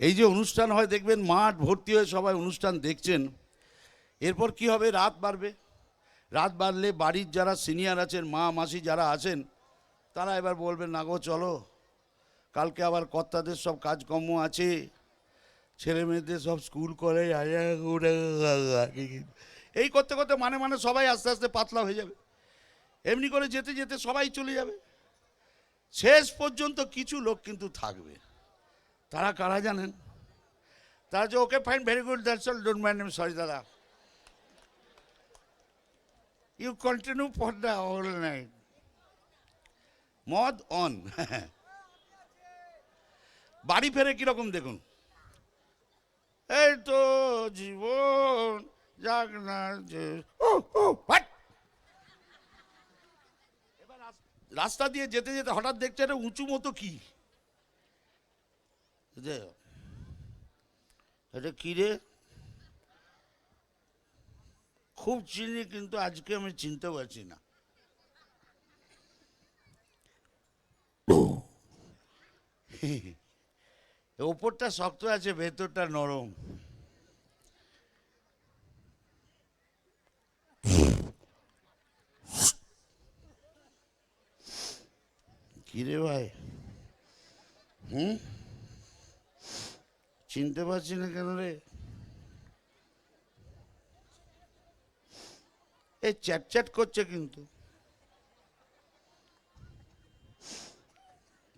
এই যে অনুষ্ঠান হয়, দেখবেন মাঠ ভর্তি হয়ে সবাই অনুষ্ঠান দেখছেন। এরপর কি হবে? রাত বাড়বে। রাত বাড়লে বাড়ির যারা সিনিয়র আছেন, মা, মাসি যারা আছেন, তারা এবার বলবেন, না গো, চলো। কালকে আবার কর্তাদের সব কাজকর্ম আছে। ছেলে মেয়েদের সব স্কুল করে এই করতে করতে মানে মানে সবাই আস্তে আস্তে পাতলা হয়ে যাবে। এমনি করে যেতে যেতে সবাই চলে যাবে। শেষ পর্যন্ত কিছু লোক কিন্তু থাকবে। তারা কারা জানেন? তারা যে okay fine very good that's all don't mind am sorry দাদা. You continue for the all night মদ অন বাড়ি ফেরে কীরকম দেখুন? এই তো জীবন যাক না রাস্তা দিয়ে যেতে যেতে হঠাৎ দেখছে একটা উঁচু মতো কি? যে এটা কি রে খুব চিনি, কিন্তু আজকে আমি চিনতে পারছি না। ওপরটা শক্ত আছে, ভেতরটা নরম। কিরে ভাই? হুম? চিনতে পারছি না কেন রে? এই চ্যাট চ্যাট করছে কিন্তু।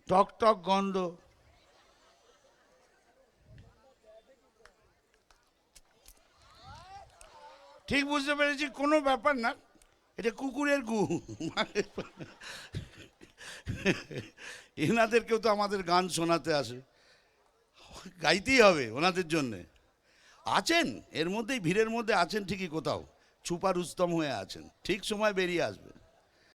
টক টক গন্ধ। ঠিক বুঝতে পেরেছি, কোনো ব্যাপার না। এটা কুকুরের গু। এনাদেরকেও তো আমাদের গান শোনাতে আসে। গাইতেই হবে ওনাদের জন্যে। আছেন, এর মধ্যেই ভিড়ের মধ্যে আছেন ঠিকই কোথাও। ছুপা রুস্তম হয়ে আছেন, ঠিক সময় বেরিয়ে আসবেন।